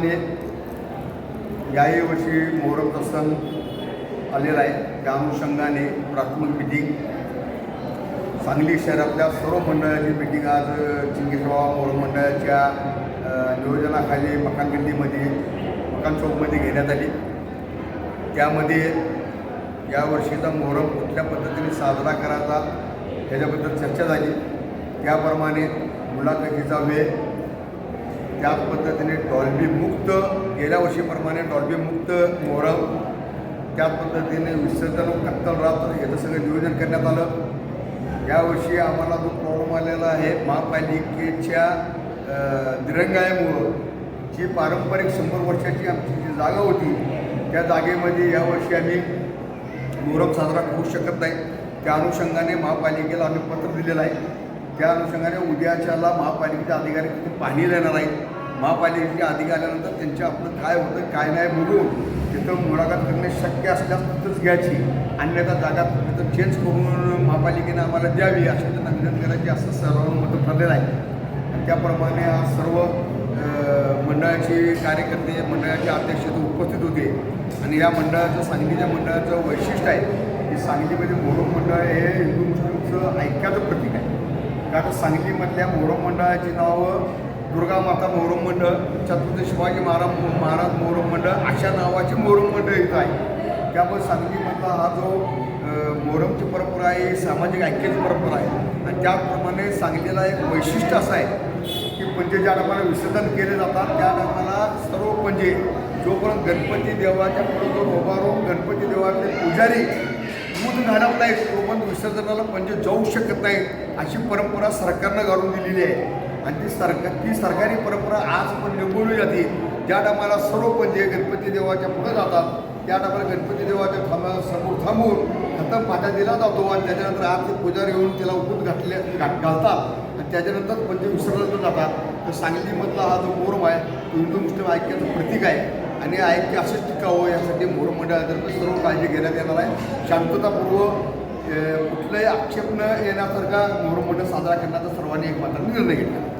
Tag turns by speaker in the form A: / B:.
A: अनुषंगाने याही वर्षी मोहरम प्रसंग आलेला आहे. त्या अनुषंगाने प्राथमिक मिटिंग सांगली शहरातल्या सर्व मंडळाची मिटिंग आज चिंगीसबाबा मोहरम मंडळाच्या नियोजनाखाली मकानगिंडीमध्ये मकान चौकमध्ये घेण्यात आली. त्यामध्ये या वर्षीचा मोहरम कुठल्या पद्धतीने साजरा करायचा त्याच्याबद्दल चर्चा झाली. त्याप्रमाणे मुलाखतीचा वेळ त्याच पद्धतीने डॉल्बी मुक्त गेल्या वर्षीप्रमाणे डॉल्बी मुक्त मोहरम त्याच पद्धतीने विसर्जन कत्तल रात्र याचं सगळं नियोजन करण्यात आलं. यावर्षी आम्हाला जो प्रॉब्लेम आलेला आहे महापालिकेच्या अ, दिरंगाईमुळं जी पारंपरिक शंभर वर्षाची आमची जी जागा होती त्या जागेमध्ये यावर्षी आम्ही मोहरम साजरा करू शकत नाही. त्या अनुषंगाने महापालिकेला आम्ही पत्र दिलेलं आहे. त्या अनुषंगाने उद्याच्याला महापालिकेचे अधिकारी तिथे पाणी देणार आहेत. महापालिकेचे अधिकारी आल्यानंतर त्यांच्या आपलं काय होतं काय नाही बघून तिथं मुलाखत करणे शक्य असल्यास तिथंच घ्यायची. अन्यथा जागा तिथं चेंज करून महापालिकेने आम्हाला द्यावी अशी त्यांना विनंती करायची असं सर्वांमत ठरलेलं आहे. आणि त्याप्रमाणे आज सर्व मंडळाचे कार्यकर्ते मंडळाचे अध्यक्ष उपस्थित होते. आणि या मंडळाचं सांगलीच्या मंडळाचं वैशिष्ट्य आहे की सांगलीमध्ये मोहरम मंडळ हे हिंदू मुस्लिमचं ऐक्याचं प्रतीक कारण सांगलीमधल्या मोहरम मंडळाची नावं दुर्गा माता मोहरम मंडळ छत्रपती शिवाजी महाराज महाराज मोहरम मंडळ अशा नावाचे मोहरम मंडळ इथं आहे. त्यामुळे सांगलीमधला हा जो अ, मोहरमची परंपरा आहे ही सामाजिक ऐक्याची परंपरा आहे. आणि त्याप्रमाणे सांगलीला एक वैशिष्ट्य असं आहे की पंजे ज्या टायमाला विसर्जन केले जातात त्या टायमाला सर्व पंजे जोपर्यंत गणपती देवाच्या पुढे जो उभारून गणपती देवाचे पुजारी दूध घालत नाहीत तोपर्यंत विसर्जनाला पंजे जाऊ शकत नाहीत अशी परंपरा सरकारनं घालून दिलेली आहे. आणि ती सरकार ती सरकारी परंपरा आज पण निवडली जाते ज्या टायमाला सर्व पंजे गणपती देवाच्या पुढे जातात त्या टायमाला गणपती देवाच्या थांबा समोर थांबून खतम पाठा दिला जातो आणि त्याच्यानंतर आज ते पुजारी येऊन त्याला उकून घातले घालतात. आणि त्याच्यानंतर म्हणजे पंजे विसर्जन जातात. तर सांगलीमधला हा जो मोरम आहे तो हिंदू मुस्लिम ऐक्याचं प्रतीक आहे. आणि ऐक्य असंच टिकावं यासाठी मोरम मंडळातर्फे सर्व काळजी घेण्यात येणार आहे. शांततापूर्व कुठलंही कुठलाही आक्षेप न येण्यासारखा मोहरम मंडळ साजरा करण्याचा सर्वांनी एकमात्र निर्णय घेतला